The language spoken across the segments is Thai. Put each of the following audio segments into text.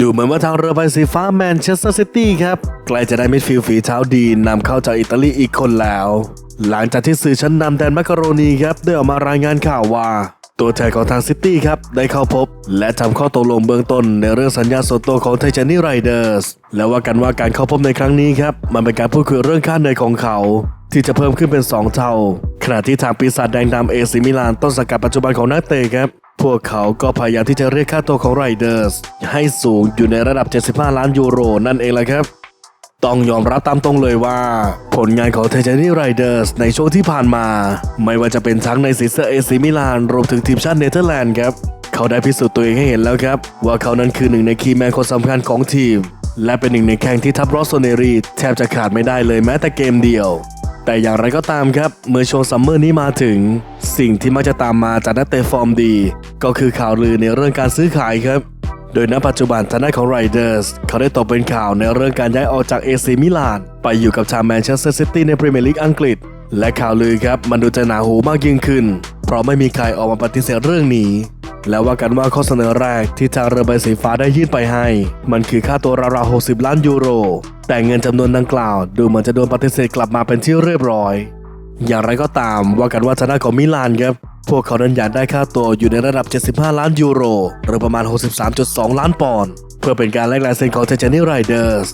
ดูเหมือนว่าทางเรือใบสีฟ้าแมนเชสเตอร์ซิตี้ครับใกล้จะได้มิดฟิลด์ฝีเท้าดีนำเข้าจากอิตาลีอีกคนแล้ว หลังจากที่สื่อชั้นนำแดนมักกะโรนีครับได้ออกมารายงานข่าวว่าตัวแทนของทางซิตี้ครับ ได้เข้าพบ และทำข้อตกลงเบื้องต้นในเรื่องสัญญาส่วนตัวของไทจานี่ไรเดอร์สและว่ากันว่าการเข้าพบในครั้งนี้ครับ มันเป็นการพูดคุยเรื่องค่าเหนื่อยของเขา ที่จะเพิ่มขึ้นเป็น 2 เท่า ขณะที่ทางปีศาจแดงดำเอซิมิลานต้นสังกัดปัจจุบันของนักเตะครับ พวกเขาก็พยายามที่จะเรียกค่าตัวของไรเดอร์สให้สูงอยู่ในระดับ 75 ล้านยูโรนั่นเองแหละครับ ต้องยอมรับตามตรงเลยว่า ผลงานของเทเจนี่ไรเดอร์สในช่วงที่ผ่านมา ไม่ว่าจะเป็นทั้งในสีเสื้อเอซิมิลานรวมถึงทีมชาติเนเธอร์แลนด์ครับ เขาได้พิสูจน์ตัวเองให้เห็นแล้วครับ ว่าเขานั้นคือหนึ่งในคีย์แมนคนสำคัญของทีม และเป็นหนึ่งในแข่งที่ทัพรอสโซเนรีแทบจะขาดไม่ได้เลยแม้แต่เกมเดียวแต่อย่างไรก็ตามครับ เมื่อช่วงซัมเมอร์นี้มาถึง สิ่งที่มักจะตามมาจากนักเตะฟอร์มดี ก็คือข่าวลือในเรื่องการซื้อขายครับ โดยณปัจจุบันทางด้านของไรเดอร์สเขาได้ตกเป็นข่าวในเรื่องการย้ายออกจากเอซีมิลานไปอยู่กับทาแมนเชสเตอร์ซิตี้ในพรีเมียร์ลีกอังกฤษ และข่าวลือครับมันดูจะหนาหูมากยิ่งขึ้น เพราะไม่มีใครออกมาปฏิเสธเรื่องนี้และว่ากันว่าข้อเสนอแรกที่ทางเรือใบสีฟ้าได้ยื่นไปให้ มันคือค่าตัวราวๆ60 ล้านยูโร แต่เงินจำนวนดังกล่าว ดูเหมือนจะโดนปฏิเสธกลับมาเป็นที่เรียบร้อย อย่างไรก็ตามว่ากันว่าทางด้าของมิลานครับ พวกเขานั้นอยากได้ค่าตัวอยู่ในระดับ 75 ล้านยูโร หรือประมาณ 63.2 ล้านปอนด์ เพื่อเป็นการแลกลายเซ็นของเทเจนี่ไรเดอร์ส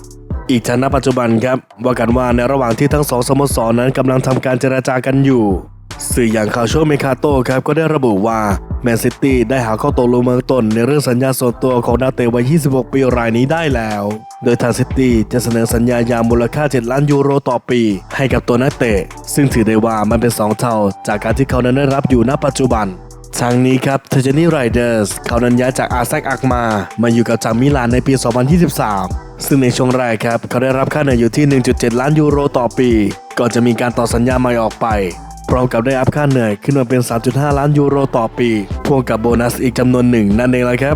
อีกทั้งณปัจจุบันครับ ว่ากันว่าในระหว่างที่ทั้งสองสโมสรนั้นกำลังทำการเจราจากันอยู่ สื่ออย่างข่าวโชเมคาโตครับก็ได้ระบุว่า แมนซิตี้ได้หาข้อตกลงเมืองต้นในเรื่องสัญญาส่วนตัวของนักเตะวัย 26 ปีรายนี้ได้แล้ว โดยทางซิตี้จะเสนอสัญญายามมูลค่า 7 ล้านยูโรต่อปี ให้กับตัวนักเตะ ซึ่งถือได้ว่ามันเป็น 2 เท่า จากการที่เขานั้นได้รับอยู่ณปัจจุบันทางนี้ครับเทเจนี่ไรเดอร์สเขานั้นย้ายจากอาแซกอักมา มาอยู่กับทางมิลานในปี 2023 ซึ่งในช่วงแรกครับ เขาได้รับค่าเหนื่อยอยู่ที่ 1.7 ล้านยูโรต่อปี ก่อนจะมีการต่อสัญญาใหม่ออกไป พร้อมกับได้อัพค่าเหนื่อยขึ้นมาเป็น 3.5 ล้านยูโรต่อปีพ่วงกับโบนัสอีกจำนวนหนึ่งนั่นเองละครับ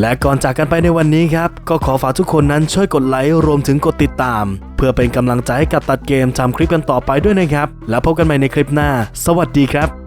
และก่อนจากกันไปในวันนี้ครับ ก็ขอฝากทุกคนนั้นช่วยกดไลค์รวมถึงกดติดตาม เพื่อเป็นกำลังใจให้กับตัดเกมทำคลิปกันต่อไปด้วยนะครับ แล้วพบกันใหม่ในคลิปหน้า สวัสดีครับ